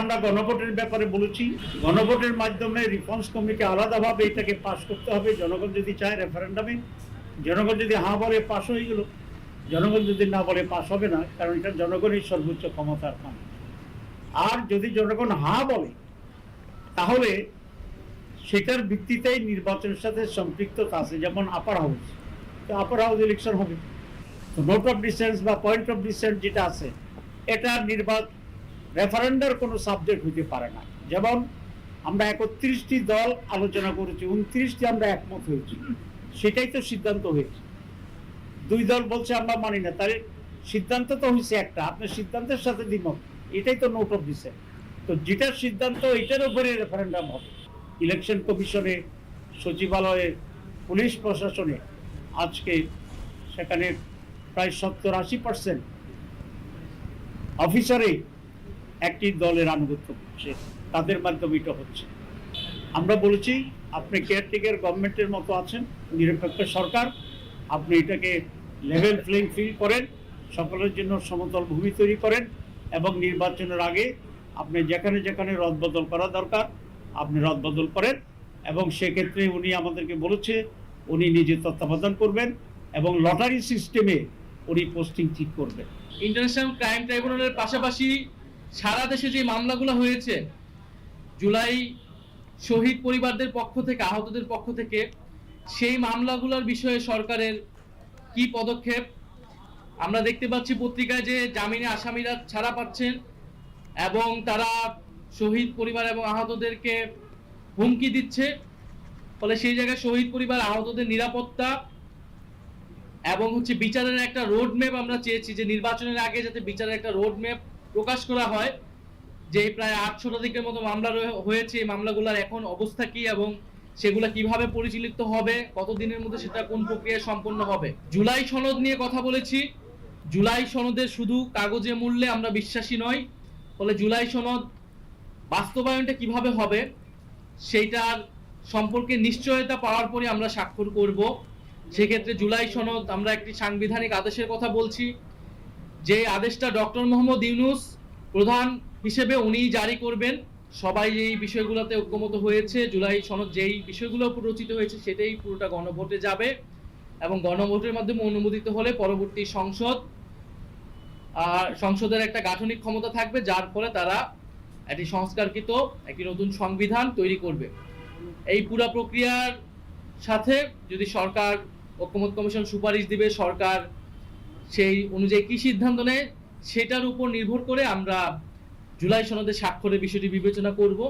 আমরা গণভোটের ব্যাপারে বলেছি। গণভোটের মাধ্যমে রিফর্মস কমিটি আলাদাভাবে এটাকে পাশ করতে হবে। জনগণ যদি চায় রেফারেন্ডামে জনগণ যদি হ্যাঁ বলে পাশ হয়ে গেল, জনগণ যদি না বলে পাশ হবে না, কারণ এটা জনগণের সর্বোচ্চ ক্ষমতার কাম আর যদি জনগণ হ্যাঁ বলে, তাহলে সেটার ভিত্তিতেই নির্বাচনের সাথে সম্পৃক্ততা আছে, যেমন আপার হাউস তো আপার হাউস ইলেকশন হবে। নোট অফ ডিসেন্স বা পয়েন্ট অফ ডিসেন্স যেটা আছে, এটা নির্বাচন রেফারেন্ডার কোনো সাবজেক্ট হতে পারে না। যেমন আমরা একত্রিশটি দল আলোচনা করেছি, উনত্রিশটি আমরা একমত হয়েছি। সেটাই তো সিদ্ধান্ত হয়েছে। দুই দল বলছে আমরা মানি না, তাহলে সিদ্ধান্ত তো হয়েছে একটা আপনার সিদ্ধান্তের সাথে দ্বিমত। এটাই তো নোট অফ ডিসেন্ট তো যেটার সিদ্ধান্ত, এটার উপরে রেফারেন্ডাম হবে। ইলেকশন কমিশনে সচিবালয়ে, পুলিশ প্রশাসনে, আজকে সেখানে প্রায় সত্তর আশি পার্সেন্ট অফিসারে একটি দলের আনুগত্য করছে, তাদের মাধ্যমে এটা হচ্ছে। আমরা বলেছি, আপনি কেয়ারটেকার গভর্নমেন্টের মতো আছেন, নিরপেক্ষ সরকার, আপনি এটাকে লেভেল প্লেইং ফিল্ড করেন, সকলের জন্য সমতল ভূমি তৈরি করেন এবং নির্বাচনের আগে আপনি যেখানে যেখানে রদবদল করা দরকার, আপনি রদবদল করেন এবং সেক্ষেত্রে উনি আমাদেরকে বলেছে, উনি নিজে তত্ত্বাবধান করবেন এবং লটারি সিস্টেমে উনি পোস্টিং ঠিক করবেন। ইন্টারন্যাশনাল ক্রাইম ট্রাইব্যুনালের পাশাপাশি সারা দেশে যে মামলাগুলো হয়েছে, জুলাই শহীদ পরিবারদের পক্ষ থেকে, আহতদের পক্ষ থেকে, সেই মামলাগুলোর বিষয়ে সরকারের কি পদক্ষেপ? আমরা দেখতে পাচ্ছি পত্রিকায় যে জামিনে আসামিরা ছাড়া পাচ্ছেন এবং তারা শহীদ পরিবার এবং আহতদেরকে হুমকি দিচ্ছে। ফলে সেই জায়গায় শহীদ পরিবার, আহতদের নিরাপত্তা এবং হচ্ছে বিচারের একটা রোড ম্যাপ আমরা চেয়েছি যে নির্বাচনের আগে যাতে বিচারের একটা রোড ম্যাপ প্রকাশ করা হয় যে প্রায় আটশো দিকের মতো মামলা হয়েছে। এই মামলাগুলোর এখন অবস্থা কি এবং সেগুলো কীভাবে পরিচালিত হবে? কতদিনের মধ্যে সেটা কোন প্রক্রিয়ায় সম্পন্ন হবে? জুলাই সনদ নিয়ে কথা বলেছি। জুলাই সনদের শুধু কাগজে মূল্যে আমরা বিশ্বাসী নই। ফলে জুলাই সনদ বাস্তবায়নটা কীভাবে হবে সেইটার সম্পর্কে নিশ্চয়তা পাওয়ার পরে আমরা স্বাক্ষর করব। সেক্ষেত্রে জুলাই সনদ আমরা একটি সাংবিধানিক আদেশের কথা বলছি। যে আদেশটা ডক্টর মোহাম্মদ ইউনুস প্রধান হিসেবে উনি জারি করবেন, সবাই এই বিষয়গুলোতে ঐক্যমত হয়েছে, জুলাই সনদ যেই বিষয়গুলো রচিত হয়েছে সেটাই পুরোটা গণভোটে যাবে এবং গণভোটের মাধ্যমে অনুমোদিত হলে পরবর্তী সংসদ, আর সংসদের একটা গাঠনিক ক্ষমতা থাকবে, যার ফলে তারা একটি সংস্কারকৃত, একটি নতুন সংবিধান তৈরি করবে। এই পুরা প্রক্রিয়ার সাথে যদি সরকার, ঐক্যমত কমিশন সুপারিশ দিবে, সরকার সেই অনুযায়ী কি সিদ্ধান্ত নেয়, সেটার উপর নির্ভর করে আমরা জুলাই সনদে স্বাক্ষরের বিষয়টি বিবেচনা করব।